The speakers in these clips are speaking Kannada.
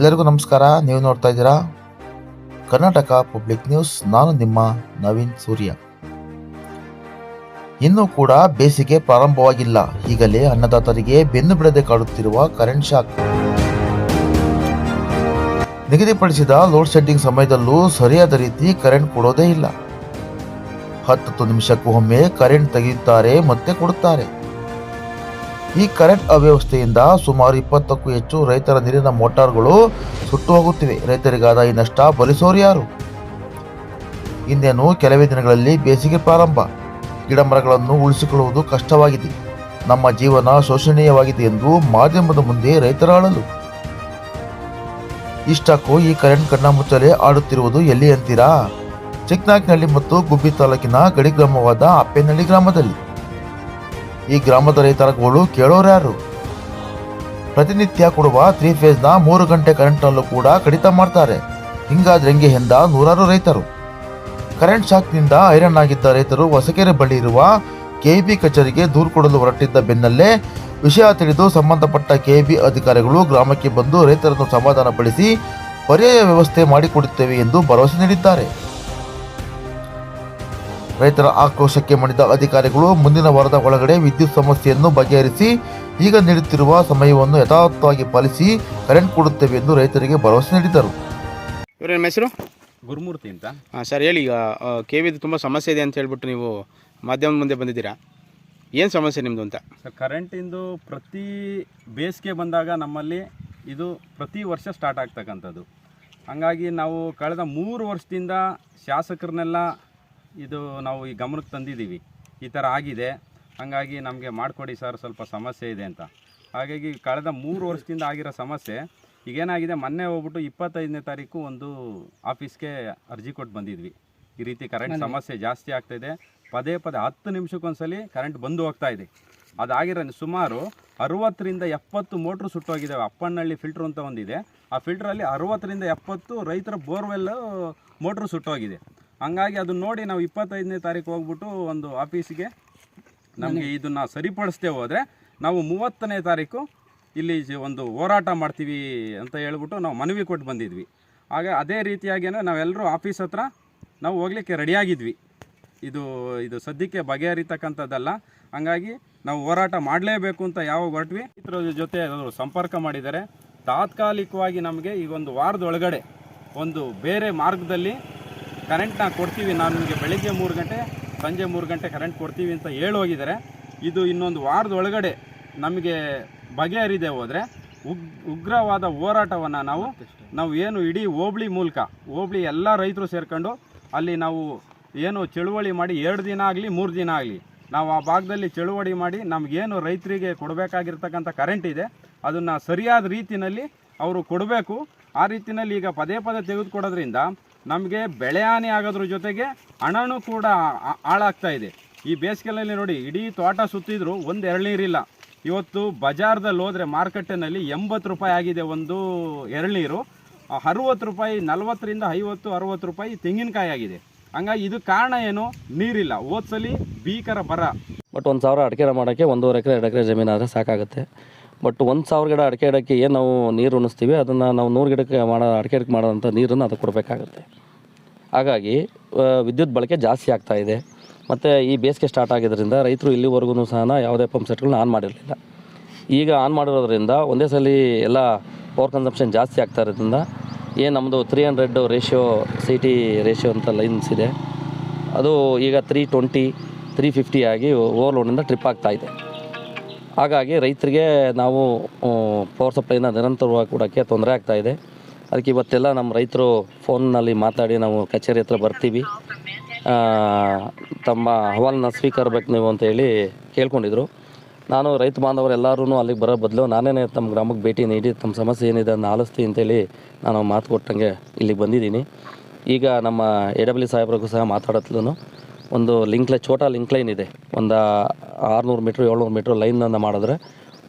ಎಲ್ಲರಿಗೂ ನಮಸ್ಕಾರ. ನೀವು ನೋಡ್ತಾ ಇದ್ದೀರಾ ಕರ್ನಾಟಕ ಪಬ್ಲಿಕ್ ನ್ಯೂಸ್ ನಾನು ನಿಮ್ಮ ನವೀನ್ ಸೂರ್ಯ. ಇನ್ನೂ ಕೂಡ ಬೇಸಿಗೆ ಪ್ರಾರಂಭವಾಗಿಲ್ಲ. ಈಗಲೇ ಅನ್ನದಾತರಿಗೆ ಬೆನ್ನು ಬಿಡದೆ ಕಾಡುತ್ತಿರುವ ಕರೆಂಟ್ ಶಾಕ್ ನಿಗದಿಪಡಿಸಿದ ಲೋಡ್ ಶೆಡ್ಡಿಂಗ್ ಸಮಯದಲ್ಲೂ ಸರಿಯಾದ ರೀತಿ ಕರೆಂಟ್ ಕೊಡೋದೇ ಇಲ್ಲ. ಹತ್ತು ನಿಮಿಷಕ್ಕೂ ಒಮ್ಮೆ ಕರೆಂಟ್ ತೆಗೆಯುತ್ತಾರೆ ಮತ್ತೆ ಕೊಡುತ್ತಾರೆ. ಈ ಕರೆಂಟ್ ಅವ್ಯವಸ್ಥೆಯಿಂದ ಸುಮಾರು ಇಪ್ಪತ್ತಕ್ಕೂ ಹೆಚ್ಚು ರೈತರ ನೀರಿನ ಮೋಟಾರ್ಗಳು ಸುಟ್ಟು ಹೋಗುತ್ತಿವೆ ರೈತರಿಗಾದ ಈ ನಷ್ಟ ಬಲಿಸೋರು ಯಾರು? ಇನ್ನೇನು ಕೆಲವೇ ದಿನಗಳಲ್ಲಿ ಬೇಸಿಗೆ ಪ್ರಾರಂಭ. ಗಿಡ ಮರಗಳನ್ನು ಉಳಿಸಿಕೊಳ್ಳುವುದು ಕಷ್ಟವಾಗಿದೆ. ನಮ್ಮ ಜೀವನ ಶೋಷಣೀಯವಾಗಿದೆ ಎಂದು ಮಾಧ್ಯಮದ ಮುಂದೆ ರೈತರ ಆಡಲು ಇಷ್ಟಕ್ಕೂ ಈ ಕರೆಂಟ್ ಕಣ್ಣ ಮುಚ್ಚಲೆ ಆಡುತ್ತಿರುವುದು ಎಲ್ಲಿ ಅಂತೀರಾ? ಚಿಕ್ಕನಾಕ್ನಹಳ್ಳಿ ಮತ್ತು ಗುಬ್ಬಿ ತಾಲೂಕಿನ ಗಡಿ ಗ್ರಾಮವಾದ ಅಪ್ಪೇನಹಳ್ಳಿ ಗ್ರಾಮದಲ್ಲಿ. ಈ ಗ್ರಾಮದ ರೈತರ ಗೋಳು ಕೇಳೋರ್ಯಾರು ಪ್ರತಿನಿತ್ಯ ಕೊಡುವ ತ್ರೀ ಫೇಸ್ನ ಮೂರು ಗಂಟೆ ಕರೆಂಟ್ನಲ್ಲೂ ಕೂಡ ಕಡಿತ ಮಾಡ್ತಾರೆ. ಹಿಂಗಾದ್ರೆ ಹೆಂಗೆ ಎಂದ ನೂರಾರು ರೈತರು. ಕರೆಂಟ್ ಶಾಕ್ನಿಂದ ಐರನ್ ಆಗಿದ್ದ ರೈತರು ಹೊಸಕೆರೆ ಬಳಿ ಇರುವ ಕೆಬಿ ಕಚೇರಿಗೆ ದೂರು ಕೊಡಲು ಹೊರಟಿದ್ದ ಬೆನ್ನಲ್ಲೇ ವಿಷಯ ತಿಳಿದು ಸಂಬಂಧಪಟ್ಟ ಕೆಬಿ ಅಧಿಕಾರಿಗಳು ಗ್ರಾಮಕ್ಕೆ ಬಂದು ರೈತರನ್ನು ಸಮಾಧಾನಪಡಿಸಿ ಪರ್ಯಾಯ ವ್ಯವಸ್ಥೆ ಮಾಡಿಕೊಡುತ್ತೇವೆ ಎಂದು ಭರವಸೆ ನೀಡಿದ್ದಾರೆ. ರೈತರ ಆಕ್ರೋಶಕ್ಕೆ ಮಣಿದ ಅಧಿಕಾರಿಗಳು ಮುಂದಿನ ವಾರದ ಒಳಗಡೆ ವಿದ್ಯುತ್ ಸಮಸ್ಯೆಯನ್ನು ಬಗೆಹರಿಸಿ ಈಗ ನೀಡುತ್ತಿರುವ ಸಮಯವನ್ನು ಯಥಾವತ್ತವಾಗಿ ಪಾಲಿಸಿ ಕರೆಂಟ್ ಕೊಡುತ್ತೇವೆ ಎಂದು ರೈತರಿಗೆ ಭರವಸೆ ನೀಡಿದರು. ಇವ್ರ ನಿಮ್ಮ ಹೆಸರು? ಗುರುಮೂರ್ತಿ ಅಂತ. ಹಾಂ ಸರ್ ಹೇಳಿ ಈಗ ಕೆ ವಿದು ತುಂಬ ಸಮಸ್ಯೆ ಇದೆ ಅಂತ ಹೇಳ್ಬಿಟ್ಟು ನೀವು ಮಾಧ್ಯಮದ ಮುಂದೆ ಬಂದಿದ್ದೀರಾ? ಏನು ಸಮಸ್ಯೆ ನಿಮ್ಮದು ಅಂತ? ಸರ್ ಕರೆಂಟಿಂದು ಪ್ರತಿ ಬೇಸಿಗೆ ಬಂದಾಗ ನಮ್ಮಲ್ಲಿ ಇದು ಪ್ರತಿ ವರ್ಷ ಸ್ಟಾರ್ಟ್ ಆಗ್ತಕ್ಕಂಥದ್ದು. ಹಾಗಾಗಿ ನಾವು ಕಳೆದ ಮೂರು ವರ್ಷದಿಂದ ಶಾಸಕರನ್ನೆಲ್ಲ ಇದು ನಾವು ಈ ಗಮನಕ್ಕೆ ತಂದಿದ್ದೀವಿ. ಈ ಥರ ಆಗಿದೆ. ಹಾಗಾಗಿ ನಮಗೆ ಮಾಡಿಕೊಡಿ ಸರ್ ಸ್ವಲ್ಪ ಸಮಸ್ಯೆ ಇದೆ ಅಂತ. ಹಾಗಾಗಿ ಕಳೆದ ಮೂರು ವರ್ಷದಿಂದ ಆಗಿರೋ ಸಮಸ್ಯೆ ಈಗೇನಾಗಿದೆ ಮೊನ್ನೆ ಹೋಗ್ಬಿಟ್ಟು ಇಪ್ಪತ್ತೈದನೇ ತಾರೀಕು ಒಂದು ಆಫೀಸ್ಗೆ ಅರ್ಜಿ ಕೊಟ್ಟು ಬಂದಿದ್ವಿ. ಈ ರೀತಿ ಕರೆಂಟ್ ಸಮಸ್ಯೆ ಜಾಸ್ತಿ ಆಗ್ತಾಯಿದೆ ಪದೇ ಪದೇ ಹತ್ತು ನಿಮಿಷಕ್ಕೊಂದ್ಸಲಿ ಕರೆಂಟ್ ಬಂದು ಹೋಗ್ತಾ ಇದೆ. ಅದಾಗಿರೋ ಸುಮಾರು ಅರುವತ್ತರಿಂದ ಎಪ್ಪತ್ತು ಮೋಟ್ರ್ ಸುಟ್ಟೋಗಿದ್ದಾವೆ ಅಪ್ಪಣ್ಣಹಳ್ಳಿ ಫಿಲ್ಟ್ರ್ ಅಂತ ಒಂದಿದೆ. ಆ ಫಿಲ್ಟ್ರಲ್ಲಿ ಅರುವತ್ತರಿಂದ ಎಪ್ಪತ್ತು ರೈತರ ಬೋರ್ವೆಲ್ ಮೋಟ್ರ್ ಸುಟ್ಟೋಗಿದೆ. ಹಂಗಾಗಿ ಅದನ್ನ ನೋಡಿ ನಾವು ಇಪ್ಪತ್ತೈದನೇ ತಾರೀಕು ಹೋಗ್ಬಿಟ್ಟು ಒಂದು ಆಫೀಸಿಗೆ ನಮಗೆ ಇದನ್ನು ಸರಿಪಡಿಸ್ತೇ ಹೋದರೆ ನಾವು ಮೂವತ್ತನೇ ತಾರೀಕು ಇಲ್ಲಿ ಜ- ಒಂದು ಹೋರಾಟ ಮಾಡ್ತೀವಿ ಅಂತ ಹೇಳ್ಬಿಟ್ಟು ನಾವು ಮನವಿ ಕೊಟ್ಟು ಬಂದಿದ್ವಿ. ಆಗ ಅದೇ ರೀತಿಯಾಗಿಯೇ ನಾವೆಲ್ಲರೂ ಆಫೀಸ್ ಹತ್ರ ನಾವು ಹೋಗ್ಲಿಕ್ಕೆ ರೆಡಿಯಾಗಿದ್ವಿ. ಇದು ಇದು ಸದ್ಯಕ್ಕೆ ಬಗೆಹರಿತಕ್ಕಂಥದ್ದಲ್ಲ. ಹಂಗಾಗಿ ನಾವು ಹೋರಾಟ ಮಾಡಲೇಬೇಕು ಅಂತ ಯಾವಾಗ ಹೊರಟ್ವಿ. ಇದ್ರ ಜೊತೆ ಅವರು ಸಂಪರ್ಕ ಮಾಡಿದ್ದಾರೆ ತಾತ್ಕಾಲಿಕವಾಗಿ ನಮಗೆ ಈಗ ಒಂದು ವಾರದ ಒಳಗಡೆ ಒಂದು ಬೇರೆ ಮಾರ್ಗದಲ್ಲಿ ಕರೆಂಟ್ನ ಕೊಡ್ತೀವಿ. ನಾನು ನಿಮಗೆ ಬೆಳಗ್ಗೆ ಮೂರು ಗಂಟೆ, ಸಂಜೆ ಮೂರು ಗಂಟೆ ಕರೆಂಟ್ ಕೊಡ್ತೀವಿ ಅಂತ ಹೇಳೋಗಿದ್ದಾರೆ ಇದು ಇನ್ನೊಂದು ವಾರದ ಒಳಗಡೆ ನಮಗೆ ಬಗೆಹರಿದೆ ಹೋದರೆ ಉಗ್, ಉಗ್ರವಾದ ಹೋರಾಟವನ್ನು ನಾವು ನಾವು ಏನು ಇಡೀ ಹೋಬಳಿ ಮೂಲಕ, ಹೋಬಳಿ ಎಲ್ಲ ರೈತರು ಸೇರ್ಕೊಂಡು ಅಲ್ಲಿ ನಾವು ಏನು ಚಳುವಳಿ ಮಾಡಿ ಎರಡು ದಿನ ಆಗಲಿ, ಮೂರು ದಿನ ಆಗಲಿ, ನಾವು ಆ ಭಾಗದಲ್ಲಿ ಚಳುವಳಿ ಮಾಡಿ ನಮಗೇನು ರೈತರಿಗೆ ಕೊಡಬೇಕಾಗಿರ್ತಕ್ಕಂಥ ಕರೆಂಟ್ ಇದೆ, ಅದನ್ನು ಸರಿಯಾದ ರೀತಿಯಲ್ಲಿ ಅವರು ಕೊಡಬೇಕು. ಆ ರೀತಿಯಲ್ಲಿ ಈಗ ಪದೇ ಪದೇ ತೆಗೆದುಕೊಡೋದ್ರಿಂದ ನಮಗೆ ಬೆಳೆ ಹಾನಿ ಆಗೋದ್ರ ಜೊತೆಗೆ ಹಣನೂ ಕೂಡ ಹಾಳಾಗ್ತಾ ಇದೆ. ಈ ಬೇಸಿಗೆಯಲ್ಲಿ ನೋಡಿ, ಇಡೀ ತೋಟ ಸುತ್ತಿದ್ರು ಒಂದು ಎಳ್ನೀರಿಲ್ಲ ಇವತ್ತು ಬಜಾರ್ದಲ್ಲಿ ಹೋದರೆ ಮಾರ್ಕೆಟಿನಲ್ಲಿ ಎಂಬತ್ತು ರೂಪಾಯಿ ಆಗಿದೆ ಒಂದು ಎಳ್ನೀರು ಅರುವತ್ತು ರೂಪಾಯಿ, ನಲ್ವತ್ತರಿಂದ ಐವತ್ತು, ಅರುವತ್ತು ರೂಪಾಯಿ ತೆಂಗಿನಕಾಯಿ ಆಗಿದೆ. ಹಂಗಾಗಿ ಇದು ಕಾರಣ ಏನು? ನೀರಿಲ್ಲ. ಓದ್ಸಲಿ ಭೀಕರ ಬರ. ಬಟ್ ಒಂದು ಸಾವಿರ ಅಡಿಕೆ ಮಾಡೋಕ್ಕೆ ಒಂದೂವರೆ ಎಕರೆ, ಎರಡು ಎಕರೆ ಜಮೀನಾದರೆ ಸಾಕಾಗುತ್ತೆ. ಬಟ್ ಒಂದು ಸಾವಿರ ಗಿಡ ಅಡಿಕೆ ಗಿಡಕ್ಕೆ ಏನು ನಾವು ನೀರು ಉಣಿಸ್ತೀವಿ, ಅದನ್ನು ನಾವು ನೂರು ಗಿಡಕ್ಕೆ ಮಾಡೋ, ಅಡಿಕೆ ಗಿಡಕ್ಕೆ ಮಾಡೋಂಥ ನೀರನ್ನು ಅದಕ್ಕೆ ಕೊಡಬೇಕಾಗುತ್ತೆ. ಹಾಗಾಗಿ ವಿದ್ಯುತ್ ಬಳಕೆ ಜಾಸ್ತಿ ಆಗ್ತಾ ಇದೆ. ಮತ್ತು ಈ ಬೇಸಿಗೆ ಸ್ಟಾರ್ಟ್ ಆಗಿದ್ದರಿಂದ ರೈತರು ಇಲ್ಲಿವರೆಗೂ ಸಹ ಯಾವುದೇ ಪಂಪ್ ಸೆಟ್ಗಳನ್ನ ಆನ್ ಮಾಡಿರಲಿಲ್ಲ. ಈಗ ಆನ್ ಮಾಡಿರೋದ್ರಿಂದ ಒಂದೇ ಸಲ ಎಲ್ಲ ಪವರ್ ಕನ್ಸಂಪ್ಷನ್ ಜಾಸ್ತಿ ಆಗ್ತಾ ಇರೋದ್ರಿಂದ ಏನು ನಮ್ಮದು three hundred ratio C T ratio ಅಂತ ಲೈನ್ಸ್ ಇದೆ. ಅದು ಈಗ ತ್ರೀ ಟ್ವೆಂಟಿ ತ್ರೀ ಫಿಫ್ಟಿ ಆಗಿ ಓವರ್ಲೋಡಿಂದ ಟ್ರಿಪ್ ಆಗ್ತಾಯಿದೆ ಹಾಗಾಗಿ ರೈತರಿಗೆ ನಾವು ಪವರ್ ಸಪ್ಲೈನ ನಿರಂತರವಾಗಿ ಕೊಡೋಕ್ಕೆ ತೊಂದರೆ ಆಗ್ತಾ ಇದೆ. ಅದಕ್ಕೆ ಇವತ್ತೆಲ್ಲ ನಮ್ಮ ರೈತರು ಫೋನ್ನಲ್ಲಿ ಮಾತಾಡಿ ನಾವು ಕಚೇರಿ ಹತ್ರ ಬರ್ತೀವಿ. ತಮ್ಮ ಅಹವಾಲನ್ನ ಸ್ವೀಕರ್ಬೇಕು ನೀವು ಅಂತೇಳಿ ಕೇಳ್ಕೊಂಡಿದ್ರು. ನಾನು ರೈತ ಬಾಂಧವರೆಲ್ಲರೂ ಅಲ್ಲಿಗೆ ಬರೋ ಬದಲು ನಾನೇ ತಮ್ಮ ಗ್ರಾಮಕ್ಕೆ ಭೇಟಿ ನೀಡಿ, ತಮ್ಮ ಸಮಸ್ಯೆ ಏನಿದೆ ಅದನ್ನು ಆಲಿಸ್ತೀನಿ ಅಂತೇಳಿ ನಾನು ಮಾತು ಕೊಟ್ಟಂಗೆ ಇಲ್ಲಿಗೆ ಬಂದಿದ್ದೀನಿ. ಈಗ ನಮ್ಮ ಎ ಡಬ್ಲ್ಯೂ ಸಾಹೇಬ್ರಿಗೂ ಸಹ ಮಾತಾಡತ್ಲೂ ಒಂದು ಲಿಂಕ್ ಲೈ ಛೋಟಾ ಲಿಂಕ್ ಇದೆ. ಒಂದು ಆರುನೂರು ಮೀಟ್ರ್, ಏಳ್ನೂರು ಮೀಟ್ರ್ ಲೈನನ್ನು ಮಾಡಿದ್ರೆ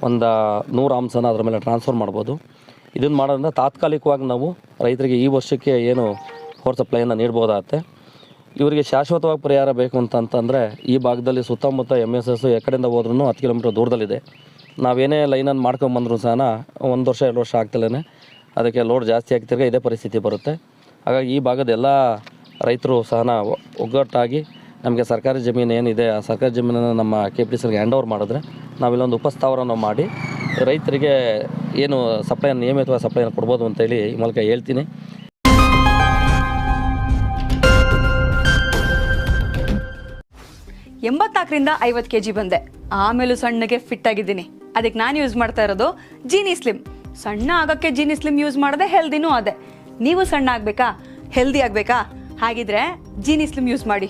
ಒಂದು ನೂರು ಅಂಶನ ಅದ್ರ ಮೇಲೆ ಟ್ರಾನ್ಸ್ಫರ್ ಮಾಡ್ಬೋದು. ಇದನ್ನು ಮಾಡೋದ್ರಿಂದ ತಾತ್ಕಾಲಿಕವಾಗಿ ನಾವು ರೈತರಿಗೆ ಈ ವರ್ಷಕ್ಕೆ ಏನು ಪವರ್ ಸಪ್ಲೈಯನ್ನು ನೀಡ್ಬೋದಾಗತ್ತೆ. ಇವರಿಗೆ ಶಾಶ್ವತವಾಗಿ ಪರಿಹಾರ ಬೇಕು ಅಂತಂತಂದರೆ ಈ ಭಾಗದಲ್ಲಿ ಸುತ್ತಮುತ್ತ ಎಂ ಎಸ್ ಎಸ್ ಎಕಡೆಯಿಂದ ಹೋದ್ರೂ ಹತ್ತು ಕಿಲೋಮೀಟ್ರ್ ದೂರದಲ್ಲಿದೆ. ನಾವೇನೇ ಲೈನನ್ನು ಮಾಡ್ಕೊಂಬಂದ್ರು ಸಹ ಒಂದು ವರ್ಷ, ಎರಡು ವರ್ಷ ಆಗ್ತಲೇ ಅದಕ್ಕೆ ಲೋಡ್ ಜಾಸ್ತಿ ಆಗ್ತಿರ್ಗ ಇದೇ ಪರಿಸ್ಥಿತಿ ಬರುತ್ತೆ. ಹಾಗಾಗಿ ಈ ಭಾಗದ ಎಲ್ಲ ರೈತರು ಸಹ ಒಗ್ಗಟ್ಟಾಗಿ ನಮಗೆ ಸರ್ಕಾರಿ ಜಮೀನು ಏನಿದೆ, ಆ ಸರ್ಕಾರಿ ಜಮೀನನ್ನು ನಮ್ಮ ಕೆ ಪಿ ಸಿಗೆ ಹ್ಯಾಂಡ್ ಓವರ್ ಮಾಡಿದ್ರೆ ನಾವಿಲ್ಲೊಂದು ಉಪಸ್ಥಾವರನ್ನು ಮಾಡಿ ರೈತರಿಗೆ ಏನು ಸಪ್ಲೈಯನ್ನು ನಿಯಮಿತವಾಗಿ ಸಪ್ಲೈಯನ್ನು ಕೊಡ್ಬೋದು ಅಂತೇಳಿ ಈ ಮೂಲಕ ಹೇಳ್ತೀನಿ. ಎಂಬತ್ನಾಲ್ಕರಿಂದ ಐವತ್ತು ಕೆ ಜಿ ಬಂದೆ. ಆಮೇಲೂ ಸಣ್ಣಗೆ ಫಿಟ್ ಆಗಿದ್ದೀನಿ. ಅದಕ್ಕೆ ನಾನು ಯೂಸ್ ಮಾಡ್ತಾ ಇರೋದು ಜೀನಿ ಸ್ಲಿಮ್ ಸಣ್ಣ ಆಗೋಕ್ಕೆ ಜೀನಿ ಸ್ಲಿಮ್ ಯೂಸ್ ಮಾಡಿದೆ ಹೆಲ್ದಿನೂ ಅದೇ. ನೀವು ಸಣ್ಣ ಆಗಬೇಕಾ? ಹೆಲ್ದಿ ಆಗಬೇಕಾ? ಹಾಗಿದ್ರೆ ಜೀನಿ ಸ್ಲಿಮ್ ಯೂಸ್ ಮಾಡಿ.